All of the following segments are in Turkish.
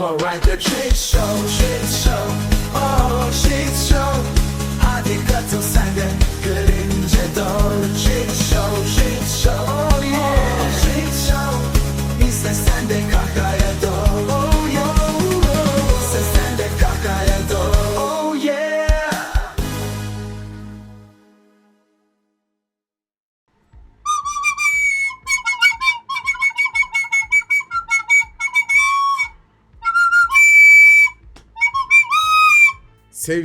Alright the shit show, shit show, oh shit show. Hadi katıl sen de Shit show, shit show,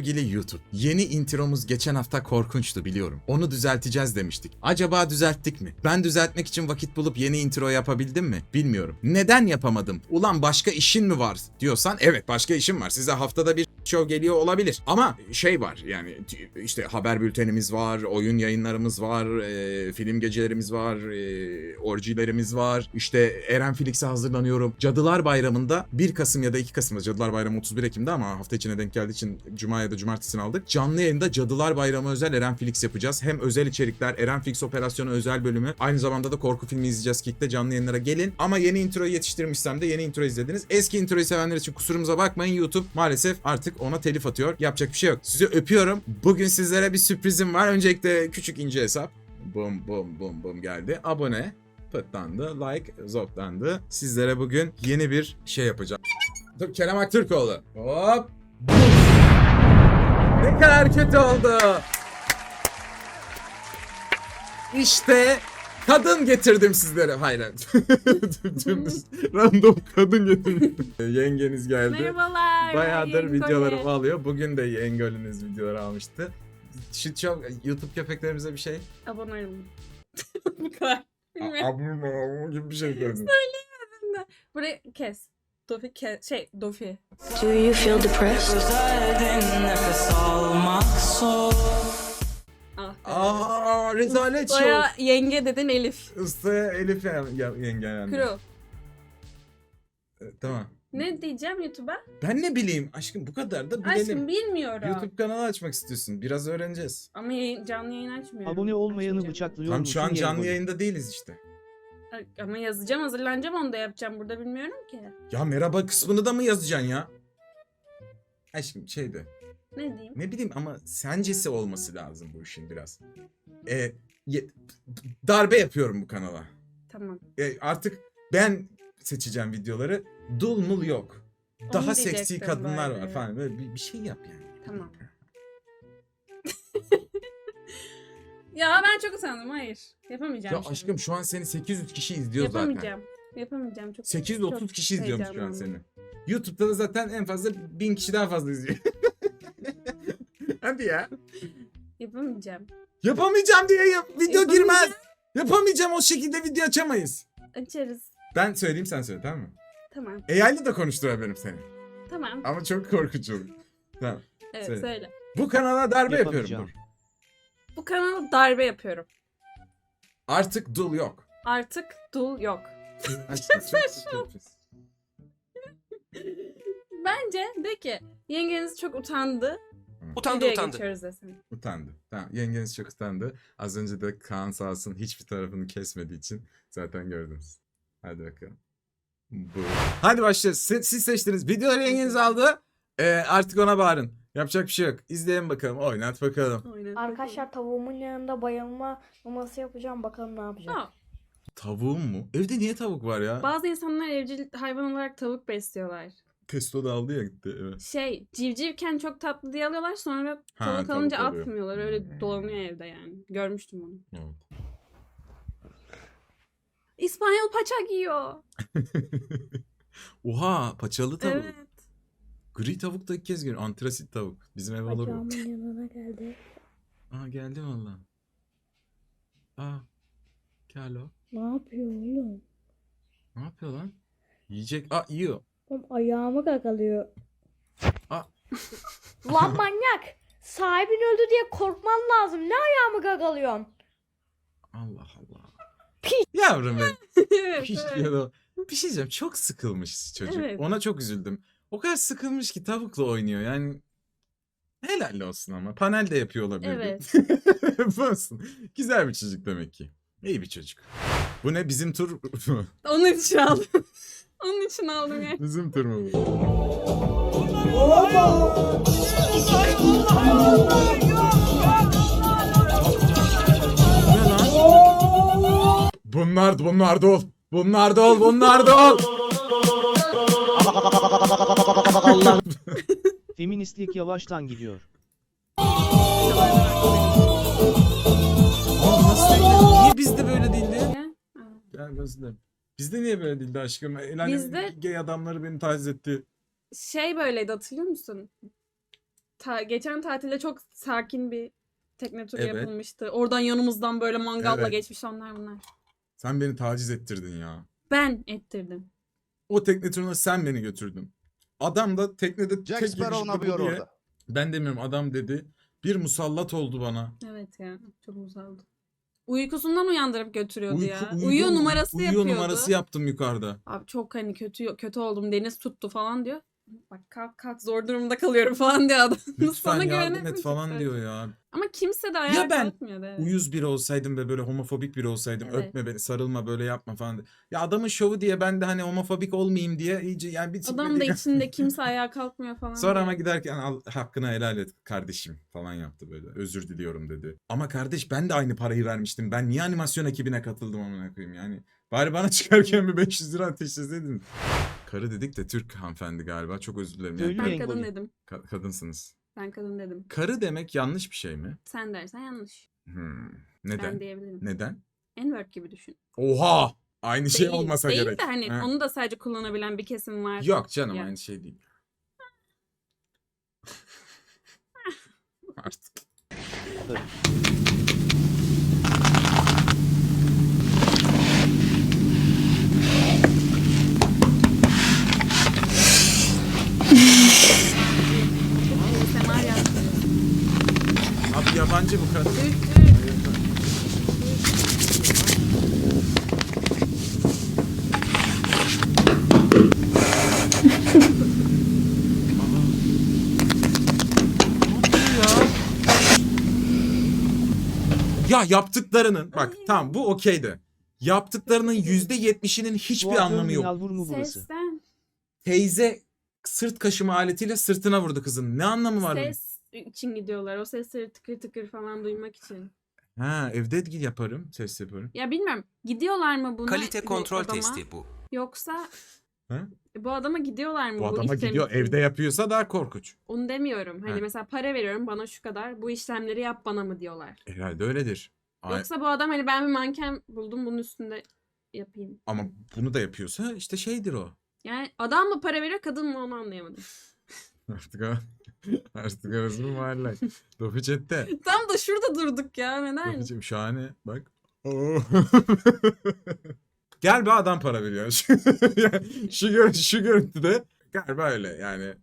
Sevgili YouTube, yeni intromuz geçen hafta korkunçtu biliyorum. Onu düzelteceğiz demiştik. Acaba düzelttik mi? Ben düzeltmek için vakit bulup yeni intro yapabildim mi? Bilmiyorum. Neden yapamadım? Ulan başka işin mi var diyorsan evet başka işim var. Size haftada bir show geliyor olabilir. Ama şey var yani işte haber bültenimiz var, oyun yayınlarımız var, e, film gecelerimiz var, e, orjilerimiz var. İşte Eren Felix'e hazırlanıyorum. Cadılar Bayramı'nda 1 Kasım ya da 2 Kasım'da Cadılar Bayramı 31 Ekim'de ama hafta içine denk geldiği için Cuma ya da Cumartesi'ni aldık. Canlı yayında Cadılar Bayramı özel Eren Felix yapacağız. Hem özel içerikler, Eren Felix Operasyonu özel bölümü. Aynı zamanda da korku filmi izleyeceğiz Kick'te canlı yayınlara gelin. Ama yeni introyu yetiştirmişsem de yeni intro izlediniz. Eski introyu sevenler için kusurumuza bakmayın. YouTube maalesef artık ona telif atıyor. Yapacak bir şey yok. Sizi öpüyorum. Bugün sizlere bir sürprizim var. Öncelikle küçük ince hesap. Bum bum bum bum geldi. Abone pıtlandı. Like zoplandı. Sizlere bugün yeni bir şey yapacağım. Kerem Aktürkoğlu. Hop. Ne kadar kötü oldu. İşte kadın getirdim sizlere. Hayır. Dümdüz Random kadın getirdim. Yengeniz geldi. Merhabalar. Bayağıdır videolarımı alıyor. Bugün de Yengöl'ünüz videoları almıştı. Şu çok YouTube köpeklerimize bir şey. Abone olun. Bu kadar. Abone gibi bir şey söyledim. Burayı kes. Dofi kes. Şey Dofi. Do you feel depressed? Ah. Aa rezalet show. Baya yenge dedin Elif. Ustaya Elif ya, ya, yenge yani. Kuru. E, Tamam. Ne diyeceğim YouTube'a? Ben ne bileyim aşkım bu kadar da bilelim. Aşkım bilmiyorum. YouTube kanalı açmak istiyorsun. Biraz öğreneceğiz. Ama yayın, canlı yayın açmıyorum. Abone olmayanı Açmayacağım. bıçaklıyor Tam musun şu an canlı yayında değiliz işte. Ama yazacağım hazırlanacağım onu da yapacağım. Burada bilmiyorum ki. Ya merhaba kısmını da mı yazacaksın ya? Aşkım şeydi. Ne diyeyim? Ne bileyim ama sencesi olması lazım bu işin biraz. E, ye- darbe yapıyorum bu kanala. Tamam. E, artık ben seçeceğim videoları. Dul mul yok. Daha seksi diyecektim kadınlar böyle. var falan. Böyle bir, bir şey yap yani. Tamam. Ya ben çok usandım. Hayır. Yapamayacağım. Ya aşkım şu an seni 800 kişi izliyor zaten. Yapamayacağım. Yapamayacağım. Çok 830 çok kişi izliyormuş şu an seni. YouTube'da da zaten en fazla 1000 kişi daha fazla izliyor. Hadi ya. Yapamayacağım. Yapamayacağım diye yap- video Yapamayacağım. girmez. Yapamayacağım o şekilde video açamayız. Açarız. Ben söyleyeyim sen söyle tamam mı? Tamam. AI'lı da konuşturabilirim seni. Tamam. Ama çok korkunç olur. Tamam. Evet söyle. söyle. Bu kanala darbe yapıyorum. Dur. Bu kanala darbe yapıyorum. Artık dul yok. Artık dul yok. Çok. Bence de ki yengeniz çok utandı. Utandı Videoya utandı. geçiyoruz desin. Utandı. Tamam. Yengeniz çok utandı. Az önce de Kaan sağ olsun hiçbir tarafını kesmediği için zaten gördünüz. Hadi bakalım. Bu. Hadi başlıyoruz. Siz, siz seçtiniz. Videoları yengeniz aldı. Ee, artık ona bağırın. Yapacak bir şey yok. İzleyin bakalım. Oynat bakalım. Aynen. Arkadaşlar tavuğumun yanında bayılma maması yapacağım. Bakalım ne yapacak. Aa, Tavuğum mu? Evde niye tavuk var ya? bazı insanlar evcil hayvan olarak tavuk besliyorlar. Testo da aldı ya gitti. Evet. Şey civcivken çok tatlı diye alıyorlar sonra Ha, tavuk tavuk alınca oluyor. atmıyorlar. Öyle dolanıyor evde yani. Görmüştüm onu. Evet. İspanyol paça giyiyor. Oha paçalı tavuk. Evet. Gri tavuk da ilk kez görüyorum. Antrasit tavuk. Bizim ev olur bu. Bacağımın yanına geldi. Aa geldi valla. Aa. Carlo. Ne yapıyor oğlum? Ne yapıyor lan? Yiyecek. Aa yiyor. Oğlum ayağımı gagalıyor. Aa. Lan manyak! Sahibin öldü diye korkman lazım. Ne ayağımı gagalıyorsun? Allah Allah. Yavrum benim. evet, Hiç evet. ya da- bir şey diyeceğim. Çok sıkılmış çocuk. Evet. Ona çok üzüldüm. O kadar sıkılmış ki tavukla oynuyor. Yani helal olsun ama. Panel de yapıyor olabilir. Evet. Olsun. Güzel bir çocuk demek ki. İyi bir çocuk. Bu ne bizim tur Onun için aldım. Onun için aldım ya. Bizim tur mu bu? Bunlar, bunlar da ol. Bunlar da ol, bunlar da ol. Feministlik yavaştan gidiyor. Niye bizde böyle değildi? Gel gözlerim. Bizde niye böyle değildi aşkım? El Bizde- gay adamları beni taciz etti. Şey böyleydi hatırlıyor musun? Ta- geçen tatilde çok sakin bir tekne turu Evet. yapılmıştı. Oradan yanımızdan böyle mangalla Evet. geçmiş onlar bunlar. Sen beni taciz ettirdin ya. Ben ettirdim. O tekne turuna sen beni götürdün. Adam da teknede Jack tek Sparrow ne yapıyor diye- orada? Ben demiyorum adam dedi. Bir musallat oldu bana. Evet ya çok musaldı. Uykusundan uyandırıp götürüyordu Uyku- ya. uyudu- Uyuyor numarası uyuyor yapıyordu. numarası yaptım yukarıda. Abi çok hani kötü kötü oldum deniz tuttu falan diyor. Bak kalk kalk zor durumda kalıyorum falan diyor adam. Lütfen Sana yardım et falan zaten. diyor ya. Ama kimse de ayağa Ya ben kalkmıyordu. Evet. Uyuz biri olsaydım ve böyle homofobik biri olsaydım Evet. öpme beni sarılma böyle yapma falan. diye. Ya adamın şovu diye ben de hani homofobik olmayayım diye iyice yani bir Adam da içinde kimse ayağa kalkmıyor falan. Sonra diyor. ama giderken al hakkını helal et kardeşim falan yaptı böyle. Özür diliyorum dedi. Ama kardeş ben de aynı parayı vermiştim. Ben niye animasyon ekibine katıldım amına koyayım yani. Bari bana çıkarken bir 500 lira ateşleseydin. Karı dedik de Türk hanımefendi galiba. Çok özür dilerim. Yani Ben kadın dedim. ka- kadınsınız. Ben kadın dedim. Karı demek yanlış bir şey mi? Sen dersen yanlış. Hmm. Ben Neden? diyebilirim. Neden? N-word gibi düşün. Oha! Aynı şey Değil- olmasa değil gerek. de hani Ha. onu da sadece kullanabilen bir kesim var. Yok canım Ya. aynı şey değil. Artık. Yabancı bu kadın. Ya yaptıklarının bak tamam bu okeydi. Yaptıklarının yüzde yetmişinin hiçbir anlamı yok. Burası. Sesten. Teyze sırt kaşıma aletiyle sırtına vurdu kızın. Ne anlamı var bunun? Ses için gidiyorlar. O sesleri tıkır tıkır falan duymak için. Ha evde de yaparım. Ses yaparım. Ya bilmiyorum. Gidiyorlar mı buna? Kalite bu kontrol adama? testi bu. Yoksa Ha? bu adama gidiyorlar mı? Bu adama işlem gidiyor için? evde yapıyorsa daha korkunç. Onu demiyorum. Hani Ha. mesela para veriyorum bana şu kadar. Bu işlemleri yap bana mı diyorlar. Herhalde öyledir. Ay- Yoksa bu adam hani ben bir manken buldum bunun üstünde yapayım. Ama bunu da yapıyorsa işte şeydir o. Yani adam mı para veriyor kadın mı onu anlayamadım. Artık o. Artık arası mı mahalle? Dofi chatte. Tam da şurada durduk ya neden? Dofi'cim şahane. Bak. Gel be adam para veriyor. şu, gör, şu görüntüde galiba öyle yani.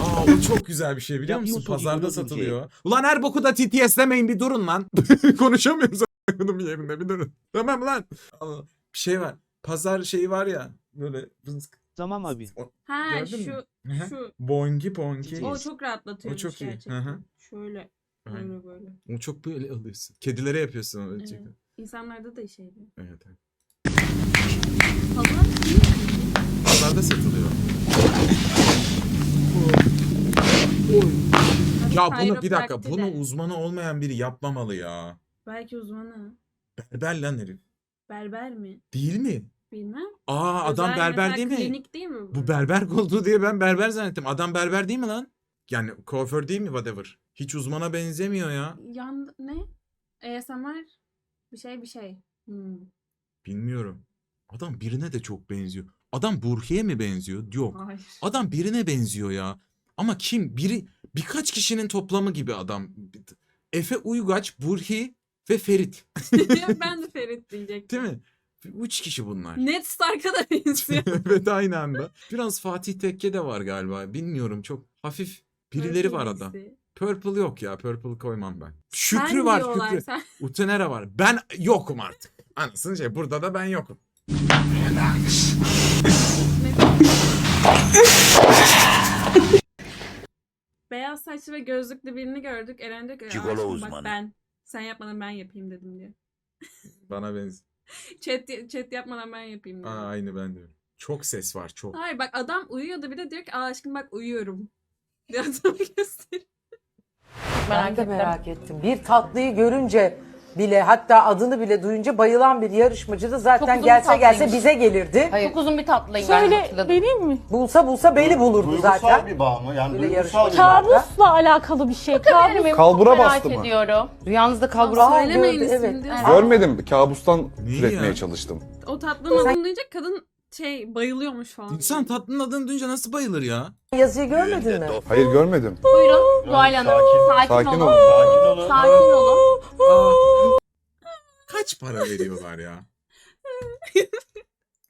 Aa o çok güzel bir şey biliyor musun? Pazarda bunu satılıyor. Ulan her boku da TTS demeyin bir durun lan. Konuşamıyoruz bir yerinde bir durun. Tamam lan. Bir şey var. Pazar şeyi var ya böyle. Tamam abi. Ha Gördün mü? şu şu Bongi bongi. o çok rahatlatıyormuş O çok iyi. gerçekten. Hı hı. Şöyle Aynen. böyle böyle. O çok böyle alıyorsun. Kedilere yapıyorsun onu. Evet. İnsanlarda da şeydi. Evet. evet. Pazar Pazarda satılıyor. Ya bunu bir dakika bunu uzmanı olmayan biri yapmamalı ya. Belki uzmanı. Berber lan herif. Berber mi? Değil mi? Bilmem. Aa adam Özel berber mesela değil mi? Klinik değil mi bu? Bu berber olduğu diye ben berber zannettim. Adam berber değil mi lan? Yani kuaför değil mi whatever? Hiç uzmana benzemiyor ya. Yan ne? ASMR bir şey bir şey. Hmm. Bilmiyorum. Adam birine de çok benziyor. Adam Burhi'ye mi benziyor? Yok. Hayır. Adam birine benziyor ya. Ama kim? Biri birkaç kişinin toplamı gibi adam. Efe Uygaç, Burhi ve Ferit. ben de Ferit diyecektim. Değil mi? Üç kişi bunlar. Net Stark'a da benziyor. evet aynı anda. Biraz Fatih Tekke de var galiba. Bilmiyorum çok hafif birileri var. Birisi. Purple yok ya. Purple koymam ben. Şükrü Sen var diyorlar, Şükrü. Sen... Utenera var. Ben yokum artık. Anasını şey burada da ben yokum. Beyaz saçlı ve gözlüklü birini gördük. Eren diyor ki. Bak ben Sen yapmadan ben yapayım dedim diye. Bana benziyor. Chat, chat yapmadan ben yapayım diye. Aa, aynı ben diyorum. Çok ses var çok. Hayır bak adam uyuyordu bir de diyor ki aa aşkım bak uyuyorum. Diye adamı gösteriyor. Ben de merak ettim. Bir tatlıyı görünce bile hatta adını bile duyunca bayılan bir yarışmacı da zaten uzun gelse gelse tatlıymış. bize gelirdi. Hayır. Çok uzun bir tatlıyım ben Söyle hatırladım. deneyeyim mi? Bulsa bulsa beni bulurdu Duygusal zaten. bir bağ mı? Yani Böyle duygusal bir yarışma- bağ. Kabusla alakalı bir şey. Kabus. Benim Kalbura merak bastı mı? ediyorum. Rüyanızda kalbura Aa, Söylemeyin gördü, ismini evet. Görmedim. Kabustan Niye türetmeye ya? çalıştım. O tatlının adını duyunca kadın şey bayılıyormuş falan. İnsan tatlının adını duyunca nasıl bayılır ya? Yazıyı görmedin mi? Hayır görmedim. Buyurun Zuhal Hanım. Sakin, Sakin olun. olun. Sakin olun. Kaç para veriyorlar ya?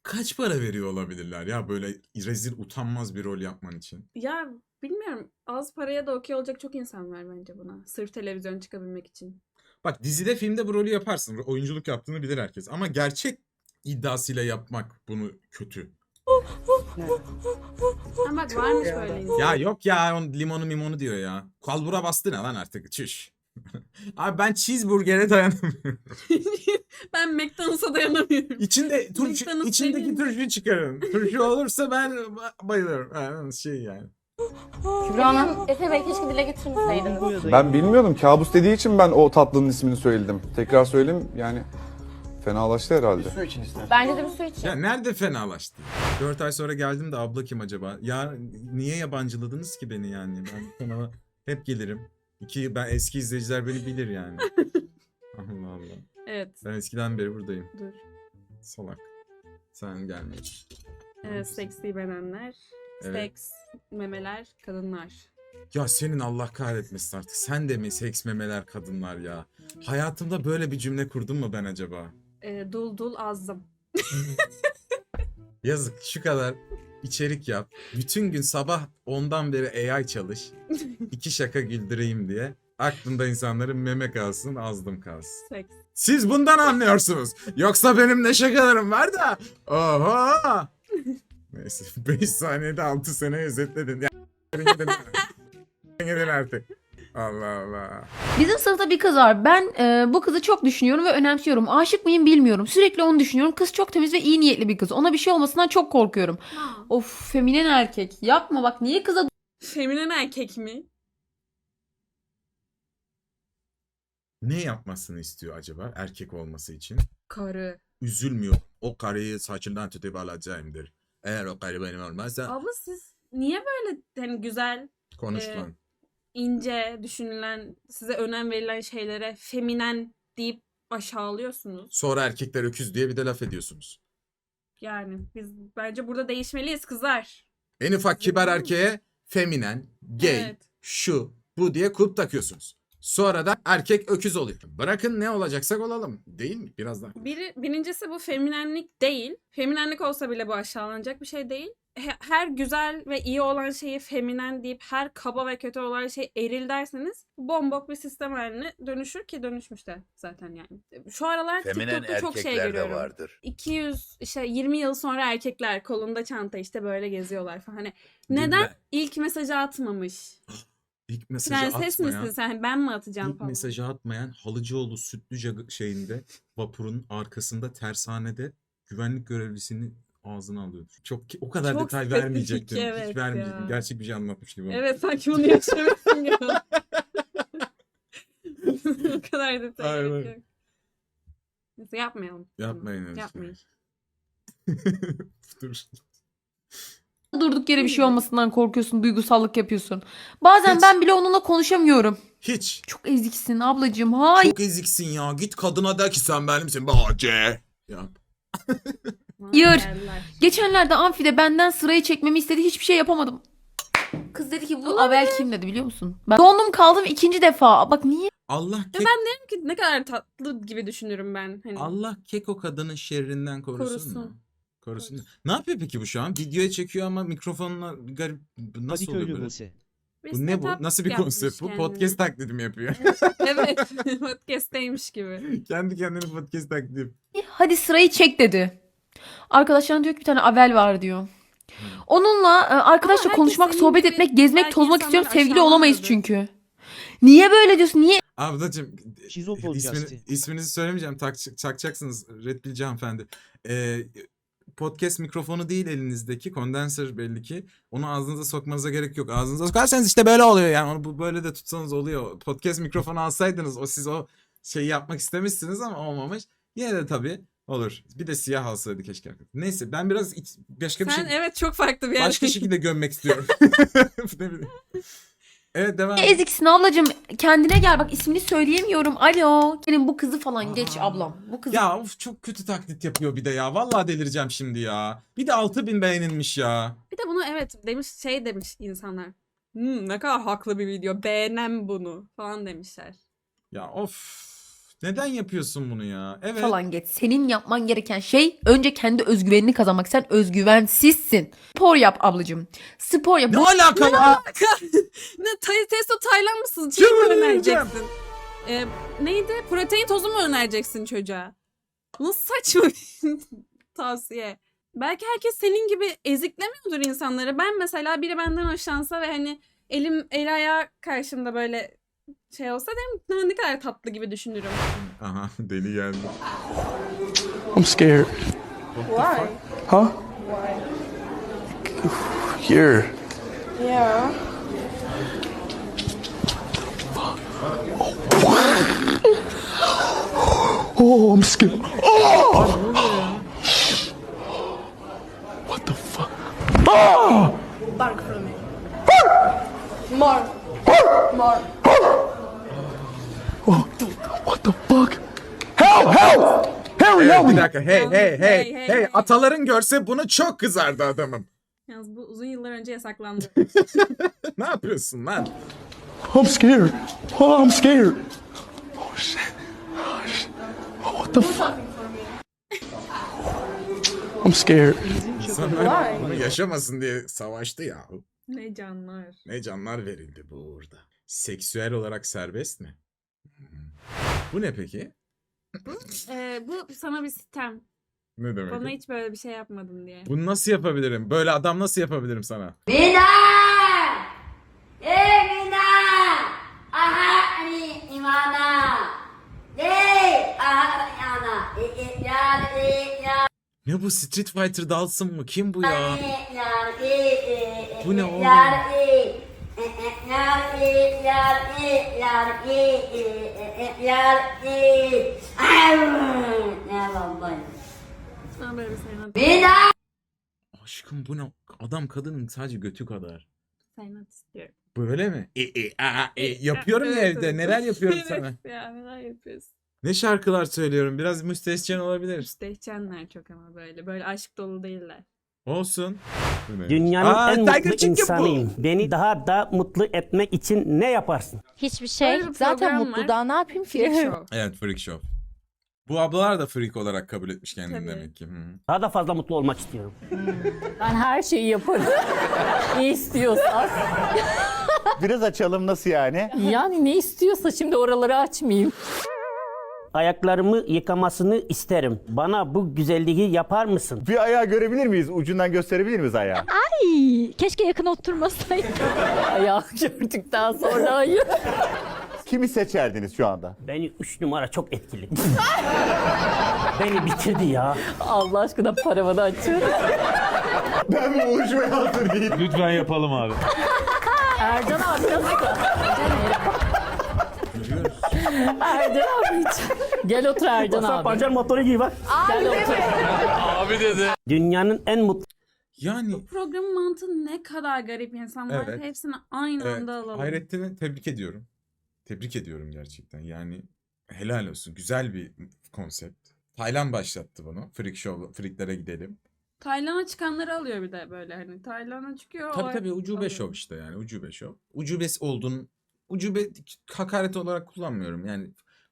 Kaç para veriyor olabilirler ya böyle rezil utanmaz bir rol yapman için? Ya bilmiyorum az paraya da okey olacak çok insan var bence buna. Sırf televizyon çıkabilmek için. Bak dizide filmde bu rolü yaparsın. Oyunculuk yaptığını bilir herkes. Ama gerçek iddiasıyla yapmak bunu kötü. Ha bak varmış böyle insan. Ya yok ya on limonu mimonu diyor ya. Kalbura bastı ne lan artık çüş. Abi ben cheeseburger'e dayanamıyorum. ben McDonald's'a dayanamıyorum. İçinde turşu, McDonald's içindeki benim. turşu çıkarın. Turşu olursa ben ba- bayılırım. Ha, şey yani. Kübra Hanım. Efe Bey keşke dile getirmeseydiniz. Ben bilmiyordum. Kabus dediği için ben o tatlının ismini söyledim. Tekrar söyleyeyim yani fenalaştı herhalde. Bence de bir su için. Ya nerede fenalaştı? 4 ay sonra geldim de abla kim acaba? Ya niye yabancıladınız ki beni yani? Ben kanala hep gelirim. İki ben eski izleyiciler beni bilir yani. Allah Allah. Evet Ben eskiden beri buradayım. dur. Salak. Sen gelme. Evet, seksi bedenler, Evet. seks, memeler, kadınlar. Ya senin Allah kahretmesin artık. Sen de mi seks memeler kadınlar ya? Hayatımda böyle bir cümle kurdum mu ben acaba? Ee, dul dul azdım. Yazık şu kadar içerik yap. Bütün gün sabah ondan beri AI çalış. İki şaka güldüreyim diye. Aklında insanların meme kalsın, azdım kalsın. Seks. Siz bundan anlıyorsunuz. Yoksa benim ne şakalarım var da. Oho. Neyse 5 saniyede 6 sene özetledin. Ya, gidin gidin artık. Allah Allah. Bizim sınıfta bir kız var. Ben e, bu kızı çok düşünüyorum ve önemsiyorum. Aşık mıyım bilmiyorum. Sürekli onu düşünüyorum. Kız çok temiz ve iyi niyetli bir kız. Ona bir şey olmasından çok korkuyorum. Of feminen erkek. Yapma bak niye kıza Feminen erkek mi? Ne yapmasını istiyor acaba erkek olması için? Karı. Üzülmüyor. O karıyı saçından tutup alacağımdır. Eğer o karı benim olmazsa Abla siz niye böyle hani güzel, konuş Ee, lan. İnce düşünülen, size önem verilen şeylere feminen deyip aşağılıyorsunuz? Sonra erkekler öküz diye bir de laf ediyorsunuz. Yani biz bence burada değişmeliyiz kızlar. En ufak kibar erkeğe feminen, gay, Evet. şu, bu diye kulp takıyorsunuz. Sonra da erkek öküz oluyor. Bırakın ne olacaksak olalım. Değil mi? Biraz daha. Biri, birincisi bu feminenlik değil. Feminenlik olsa bile bu aşağılanacak bir şey değil. He- Her güzel ve iyi olan şeyi feminen deyip her kaba ve kötü olan şey eril derseniz bu bombok bir sistem haline dönüşür ki dönüşmüş de zaten yani. Şu aralar Feminen TikTok'ta çok şey erkekler de görüyorum. vardır. 200 işte 20 yıl sonra erkekler kolunda çanta işte böyle geziyorlar falan. Hani neden Bilmem. ilk mesajı atmamış? İlk mesajı Prenses atmayan, misin sen? Ben mi atacağım ilk falan? mesajı atmayan Halıcıoğlu Sütlüce şeyinde vapurun arkasında tersanede güvenlik görevlisini ağzına alıyordur. Çok o kadar Çok detay spesifik, vermeyecektim. evet Hiç vermeyecektim. ya. Gerçek bir şey anlatmış gibi. oldu. Evet sanki bunu yaşamışsın gibi. o kadar detay Aynen. gerek yok. Neyse yapmayalım. Yapmayın öyle Yapmayın. Dur. Durduk yere bir şey olmasından korkuyorsun, duygusallık yapıyorsun. Bazen Hiç. ben bile onunla konuşamıyorum. Hiç. Çok eziksin ablacığım. Hayır. Çok eziksin ya. Git kadına de ki sen benimsin. Bahçe. Hayır. Geldiler. Geçenlerde amfide benden sırayı çekmemi istedi. Hiçbir şey yapamadım. Kız dedi ki bu Abel kim dedi biliyor musun? Ben dondum kaldım ikinci defa. Bak niye? Allah Ya kek, ben derim ki ne kadar tatlı gibi düşünürüm ben. Hani. Allah kek o kadının şerrinden korusun, Korusun. Korusun. Ne yapıyor peki bu şu an? Videoya çekiyor ama mikrofonla garip nasıl oluyor Kadıköylü böyle? Bu ne bu? Nasıl bir konsept bu? Podcast taklidi mi yapıyor? evet. Podcast'teymiş gibi. Kendi kendine podcast taklidi yapıyor. Hadi sırayı çek dedi. Arkadaşlarına diyor ki bir tane Abel var diyor. Onunla e, arkadaşla herkes konuşmak, sohbet gibi etmek, gezmek, belki tozmak insanları istiyorum. Sevgili olamayız aşağılamıyordur. çünkü. Niye böyle diyorsun? Niye Ablacım ismini, podcast'i. isminizi söylemeyeceğim. Tak, takacaksınız Red Bilge hanımefendi. Ee, podcast mikrofonu değil elinizdeki. Kondenser belli ki. Onu ağzınıza sokmanıza gerek yok. Ağzınıza sokarsanız işte böyle oluyor yani. Onu bu böyle de tutsanız oluyor. Podcast mikrofonu alsaydınız o siz o şeyi yapmak istemişsiniz ama olmamış. Yine de tabii olur. Bir de siyah alsaydı keşke. Neyse ben biraz iç- başka bir Sen şey evet çok farklı bir yer. başka şekilde gömmek istiyorum. Ne bileyim. Evet devam. Ne eziksin ablacığım kendine gel bak ismini söyleyemiyorum. Alo. Senin bu kızı falan geç ablam. Bu kızı Ya of çok kötü taklit yapıyor bir de ya. Vallahi delireceğim şimdi ya. Bir de 6000 beğenilmiş ya. Bir de bunu evet demiş şey demiş insanlar. Hmm, ne kadar haklı bir video. Beğenem bunu falan demişler. Ya of. Neden yapıyorsun bunu ya? Evet. falan geç. Senin yapman gereken şey önce kendi özgüvenini kazanmak. Sen özgüvensizsin. Spor yap ablacığım. Spor yap. Ne Bu- alaka ya? ne tay testo Taylan mısın? Şey mi önereceksin? Ee, neydi? Protein tozu mu önereceksin çocuğa? Nasıl saçma bir tavsiye. Belki herkes senin gibi eziklemiyordur insanları. Ben mesela biri benden hoşlansa ve hani elim el ayağı karşımda böyle şey olsa derim "Ne- ne kadar tatlı gibi düşünürüm. Aha deli geldi. I'm scared. Why? Huh? Here. Yeah. Oh, I'm scared. Oh! What the fuck? Oh! Oh, what the fuck? Help! Help! Harry, Evet, help bir me! dakika. Hey hey hey Hey, hey. hey, hey. Ataların görse bunu çok kızardı adamım. Yalnız bu uzun yıllar önce yasaklandı. ne yapıyorsun lan? I'm scared. Oh, I'm scared. Oh shit. Oh shit. Oh, what the fuck? I'm scared. İnsanlar bunu yaşamasın diye savaştı ya. Ne canlar. Ne canlar verildi bu uğurda. Seksüel olarak serbest mi? Bu ne peki? Ee, bu sana bir sistem. Ne demek? Bana hiç böyle bir şey yapmadın diye. Bunu nasıl yapabilirim? Böyle adam nasıl yapabilirim sana? Ne bu Street Fighter dalsın mı? Kim bu ya? Bu ne oğlum? Aşkım bu ne? Adam kadının sadece götü kadar. serenat istiyorum. Böyle mi? E, e, a, e, yapıyorum ya Evet, evde. evet. Neler yapıyorum Evet sana? ya neler yapıyorsun? Ne şarkılar söylüyorum? Biraz müstehcen olabilir. Müstehcenler çok ama böyle. Böyle aşk dolu değiller. Olsun. Dünyanın Aa, en Tiger mutlu Chicken bu. insanıyım. Beni daha da mutlu etmek için ne yaparsın? Hiçbir Böyle şey. bir Zaten program mutlu var. daha ne yapayım Freak ki? show. Evet Freak Show. Bu ablalar da freak olarak kabul etmiş kendini Tabii. demek ki. Hı. Daha da fazla mutlu olmak istiyorum. Ben her şeyi yaparım. ne istiyorsan. Biraz açalım nasıl yani? Yani ne istiyorsa şimdi oraları açmayayım. Ayaklarımı yıkamasını isterim. Bana bu güzelliği yapar mısın? Bir ayağı görebilir miyiz? Ucundan gösterebilir miyiz ayağı? Keşke yakın oturmasaydım. Ayağı gördükten sonra hayır. Kimi seçerdiniz şu anda? Beni üç numara çok etkili. Beni bitirdi ya. Allah aşkına paravanı açın. Ben bu buluşmaya hazır değilim. Lütfen yapalım abi. Ercan abi nasıl? Görüyoruz. Ercan abi hiç. Gel otur Ercan Sen abi. pancar motoru giy bak. Gel otur. Dünyanın en mutlu Yani Programın mantığı ne kadar garip insanlar. Evet. Hepsini aynı evet, anda alalım. Hayrettin'i tebrik ediyorum. Tebrik ediyorum gerçekten. Yani helal olsun. Güzel bir konsept. Taylan başlattı bunu. Freak Show, Freaklere gidelim. Tayland'a çıkanları alıyor bir de böyle hani. Tayland'a çıkıyor. Tabii tabii ucube alıyor. şov işte yani ucube şov. Ucubes olduğun ucube hakaret olarak kullanmıyorum yani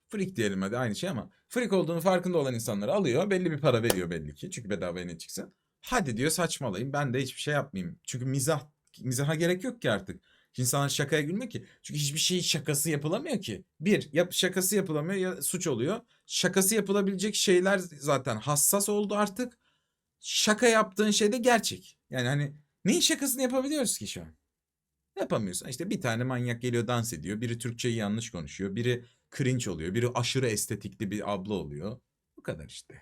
freak diyelim hadi aynı şey ama freak olduğunu farkında olan insanları alıyor belli bir para veriyor belli ki çünkü bedavaya ne çıksın. Hadi diyor saçmalayayım ben de hiçbir şey yapmayayım. Çünkü mizah mizaha gerek yok ki artık. İnsanlar şakaya gülmüyor ki. Çünkü hiçbir şey şakası yapılamıyor ki. Bir, yap, şakası yapılamıyor ya suç oluyor. Şakası yapılabilecek şeyler zaten hassas oldu artık. Şaka yaptığın şey de gerçek. Yani hani neyin şakasını yapabiliyoruz ki şu an? Yapamıyorsun. İşte bir tane manyak geliyor dans ediyor. Biri Türkçeyi yanlış konuşuyor. Biri cringe oluyor. Biri aşırı estetikli bir abla oluyor. Bu kadar işte.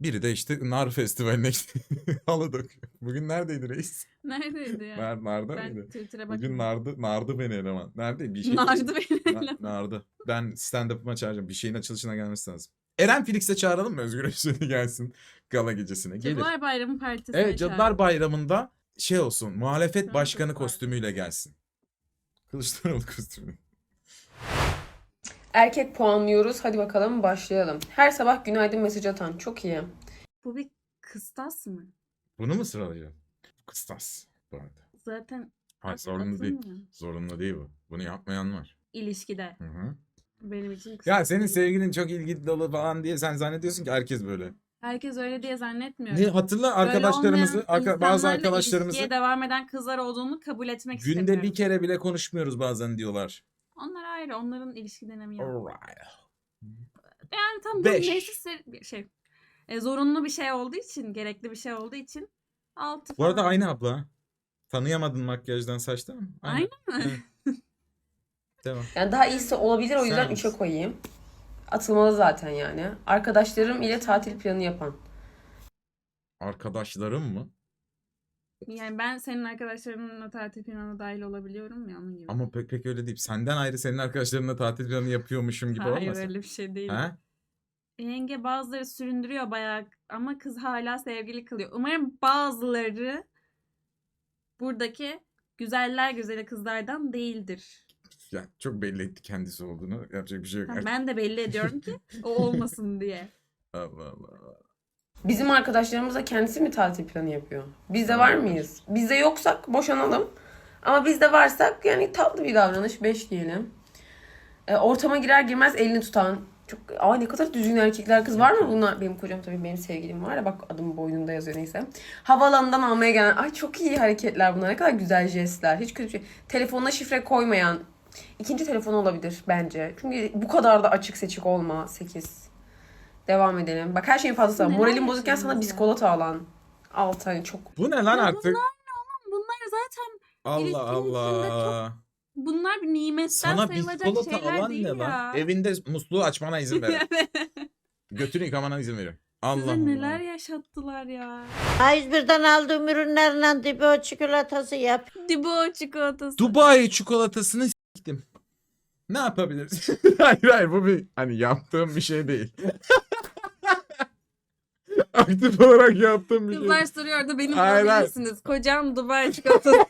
Biri de işte Nar Festivali'ne. Halı döküyor. Bugün neredeydi reis? Neredeydi ya? Nar, narda ben mıydı? Twitter'a Bugün bakmadım. nardı, nardı beni eleman. Nerede? Bir şey. Nardı beni Na- eleman. nardı. Ben stand-up'ıma çağıracağım. Bir şeyin açılışına gelmesi lazım. Eren Felix'e çağıralım mı? Özgür Özel'i gelsin gala gecesine. Gelir. Cadılar Bayramı Partisi'ne Evet Cadılar çağırdım. Bayramı'nda şey olsun muhalefet başkanı kostümüyle gelsin. Kılıçdaroğlu kostümü. Erkek puanlıyoruz. Hadi bakalım başlayalım. Her sabah günaydın mesaj atan. Çok iyi. Bu bir kıstas mı? Bunu mu sıralayacağım? Kıstas bu arada. Zaten Hayır zorunlu değil. atılmıyor. Zorunlu değil bu. Bunu yapmayan var. İlişkide. Hı hı. Benim için Ya kıstas senin değil. sevgilin çok ilgi dolu falan diye sen zannediyorsun ki herkes böyle. Herkes öyle diye zannetmiyorum. Ne hatırla arkadaşlarımızı, olmayan arka- bazı insanlarla arkadaşlarımızı ilişkiye devam eden kızlar olduğunu kabul etmek günde istemiyorum. bir kere bile konuşmuyoruz bazen diyorlar. Onlar ayrı. Onların ilişki dönemi yok. Alright. Yani tam bu Beş. neyse bir şey. E, zorunlu bir şey olduğu için, gerekli bir şey olduğu için 6 Bu arada aynı abla. Tanıyamadın makyajdan saçtan mı? Aynı mı? Evet. Devam. Yani daha iyisi olabilir o yüzden Sen 3'e koyayım. Atılmalı zaten yani. Arkadaşlarım ile tatil planı yapan. Arkadaşlarım mı? Yani ben senin arkadaşlarınla tatil planına dahil olabiliyorum ya onun gibi. Ama pek pek öyle değil. Senden ayrı senin arkadaşlarınla tatil planı yapıyormuşum gibi Hayır olmasın? öyle bir şey değil. Ha? Yenge bazıları süründürüyor bayağı ama kız hala sevgili kılıyor. Umarım bazıları buradaki güzeller güzeli kızlardan değildir. Ya çok belli etti kendisi olduğunu. Yapacak bir şey yok. Ha, ben de belli ediyorum ki o olmasın diye. Allah Allah. Bizim arkadaşlarımız da kendisi mi tatil planı yapıyor? Biz de var mıyız? Biz de yoksak boşanalım. Ama biz de varsak yani tatlı bir davranış 5 diyelim. E, ortama girer girmez elini tutan. Çok aa ne kadar düzgün erkekler kız var mı bunlar? Benim kocam tabii benim sevgilim var ya bak adım boynunda yazıyor neyse. Havaalanından almaya gelen ay çok iyi hareketler bunlar. Ne kadar güzel jestler. Hiç kötü bir şey. Telefonuna şifre koymayan ikinci telefon olabilir bence. Çünkü bu kadar da açık seçik olma 8. Devam edelim. Bak her şeyin fazlası var. Neler Moralin bozukken sana ya? biskolata alan. 6 hani çok Bu ne lan Ya artık? Bunlar ne oğlum? Bunlar zaten Allah ilişkinin içinde Allah. bunlar bir nimetten Sana sayılacak biskolata şeyler alan değil ne ya. lan? Evinde musluğu açmana izin ver. Götünü yıkamana izin veriyorum. Allah Size Allah. neler yaşattılar ya. A101'den aldığım ürünlerle Dibo çikolatası yap. Dibo çikolatası. Dubai çikolatasını. Ne yapabiliriz? hayır hayır bu bir hani yaptığım bir şey değil. Aktif olarak yaptığım bir şey. Kızlar soruyordu benim Hayır? Kocam Dubai çikolatası.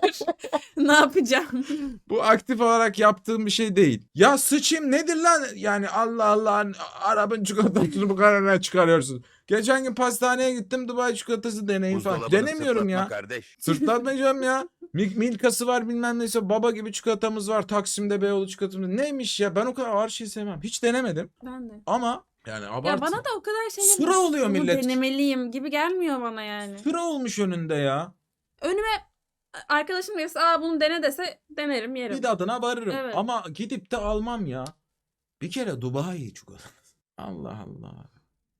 ne yapacağım? Bu aktif olarak yaptığım bir şey değil. Ya sıçayım nedir lan? Yani Allah Allah Arap'ın çikolatasını bu kadar ne çıkarıyorsun? Geçen gün pastaneye gittim Dubai çikolatası deneyin falan. Denemiyorum ya. Kardeş. Sırtlatmayacağım ya. Mil- Milkası var bilmem neyse baba gibi çikolatamız var. Taksim'de Beyoğlu çikolatamız. Neymiş ya ben o kadar ağır şey sevmem. Hiç denemedim Ben de. ama yani abart. Ya bana da o kadar şey Sıra oluyor Bunu millet. denemeliyim gibi gelmiyor bana yani. Sıra olmuş önünde ya. Önüme arkadaşım birisi aa bunu dene dese denerim yerim. Bir de adına varırım. Evet. Ama gidip de almam ya. Bir kere Dubai çikolatası. Allah Allah.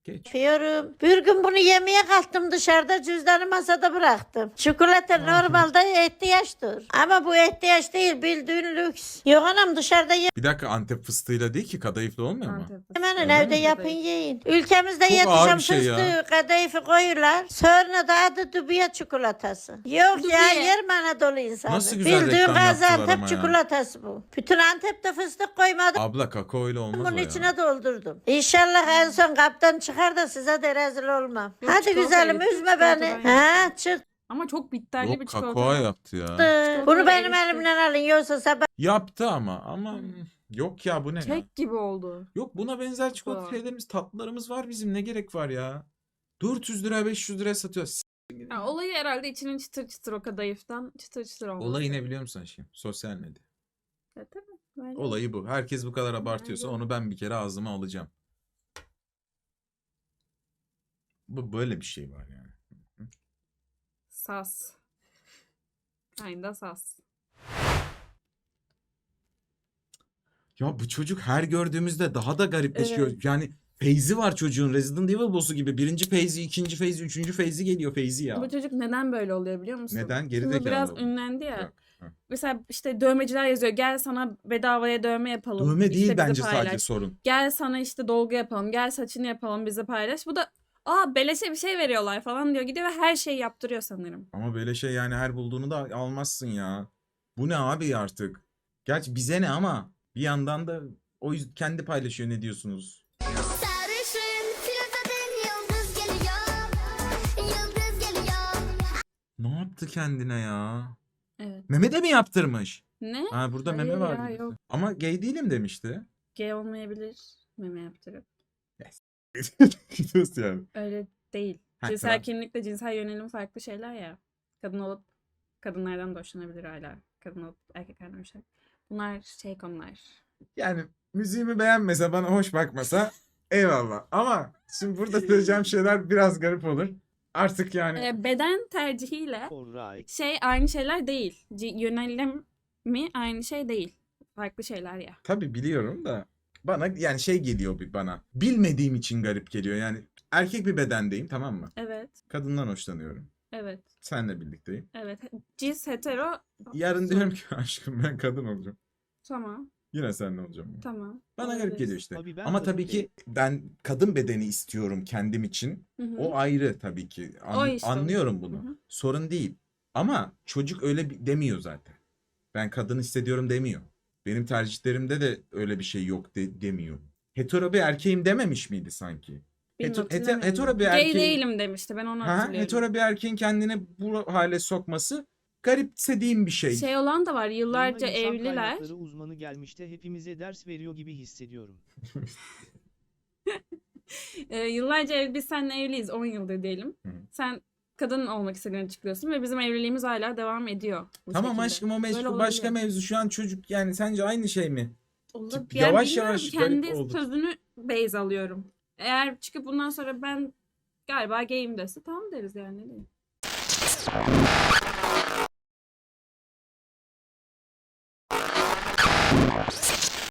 Geç. Yapıyorum. Bir gün bunu yemeye kalktım dışarıda cüzdanı masada bıraktım. Çikolata normalde ihtiyaçtır. Ama bu ihtiyaç değil bildiğin lüks. Yok anam dışarıda Bir dakika Antep fıstığıyla değil ki kadayıflı olmuyor mu? Hemen evde yapın yiyin. Ülkemizde Çok ağır yetişen bir şey ya. fıstığı, kadayıfı koyuyorlar. Sonra da adı dubiye çikolatası. Yok ya Dubiye. yer mi Anadolu insanı? Nasıl güzel Bildiğin reklam yaptılar ama Gaziantep ya. çikolatası bu. Bütün Antep'te fıstık koymadım. Abla kakao ile olmaz Bunun o ya. içine doldurdum. İnşallah en son kaptan çıkar da size de rezil olmam. Yok, Hadi çikolata güzelim üzme çikolata beni. ben Ha çıktı. Ama çok bitterli bir Yok çikolata. kakao yaptı ya. Bunu benim elimden alın yoksa sabah Yaptı ama ama yok ya bu ne ya? Kek gibi oldu. Yok buna benzer çikolata şeylerimiz tatlılarımız var bizim ne gerek var ya? 400 lira 500 liraya satıyor. Ya, olayı herhalde içinin çıtır çıtır o kadayıftan çıtır çıtır olması. Olayı ne biliyor musun aşkım? Sosyal medya. Ya, tabii. Bence- Olayı bu. Herkes bu kadar abartıyorsa onu ben bir kere ağzıma alacağım. Bu böyle bir şey var yani. Sas. Kinda sas. Ya bu çocuk her gördüğümüzde daha da garipleşiyor. Evet. Yani Feyzi var çocuğun. Resident Evil boss'u gibi. Birinci Feyzi, ikinci Feyzi, üçüncü Feyzi geliyor Feyzi ya. Bu çocuk neden böyle oluyor biliyor musun? Neden? Geri Şimdi biraz oldu. ünlendi ya. Yok. Mesela işte dövmeciler yazıyor. Gel sana bedavaya dövme yapalım. Dövme işte değil bence paylaş. sadece sorun. Gel sana işte dolgu yapalım. Gel saçını yapalım bize paylaş. Bu da aa beleşe bir şey veriyorlar falan diyor. Gidiyor ve her şeyi yaptırıyor sanırım. Ama böyle şey yani her bulduğunu da almazsın ya. Bu ne abi artık? Gerçi bize ne ama bir yandan da o yüzden kendi paylaşıyor ne diyorsunuz? Sarışın filtretin yıldız geliyor Yıldız geliyor Ne yaptı kendine ya? Evet. Meme de mi yaptırmış? Ne? Ha burada Hayır meme var. ya, yok. Ama gay değilim demişti. Gay olmayabilir meme yaptırıp. Nasıl yani? Öyle değil. Ha, cinsel tamam. kimlikle cinsel yönelim farklı şeyler ya. Kadın olup kadınlardan da hoşlanabilir hala. Kadın olup erkeklerden hoşlanabilir. Bunlar şey konular. Yani müziğimi beğenmese bana hoş bakmasa eyvallah. Ama şimdi burada söyleyeceğim şeyler biraz garip olur. Artık yani Ee, beden tercihiyle Alright. şey aynı şeyler değil. C- yönelim mi aynı şey değil. Farklı şeyler ya. tabii biliyorum da bana yani şey geliyor bir bana. Bilmediğim için garip geliyor. Yani erkek bir bedendeyim tamam mı? Evet. Kadından hoşlanıyorum. Evet. Seninle birlikteyim. Evet. Cis hetero. Yarın diyorum ki aşkım ben kadın olacağım. Tamam. Yine seninle olacağım. Tamam. Bana garip geliyor işte. Abi ben Ama tabii ki ben kadın bedeni istiyorum kendim için. Hı hı. O ayrı tabii ki. An- O işte o. anlıyorum bunu. Hı hı. Sorun değil. Ama çocuk öyle demiyor zaten. Ben kadın hissediyorum demiyor. Benim tercihlerimde de öyle bir şey yok de- demiyor. Hetero bir erkeğim dememiş miydi sanki? Bilmiyorum, Heto- hete- hetero bir Gay erkeğin- değilim demişti. Ben onu Ha, hatırlıyorum. hetero bir erkeğin kendini bu hale sokması garipsediğim bir şey. Şey olan da var. Yıllarca evliler. uzmanı gelmiş de hepimize ders veriyor gibi hissediyorum. Ee, yıllarca ev, biz seninle evliyiz 10 yıldır diyelim. Hı. Sen kadın olmak istediğini açıklıyorsun ve bizim evliliğimiz hala devam ediyor. Tamam aşkım o meşgul başka mevzu. Şu an çocuk yani sence aynı şey mi? Olabilir. Yani yavaş yavaş kendi oldu. sözünü base alıyorum. Eğer çıkıp bundan sonra ben galiba gayim dese tamam deriz yani. ne diyeyim.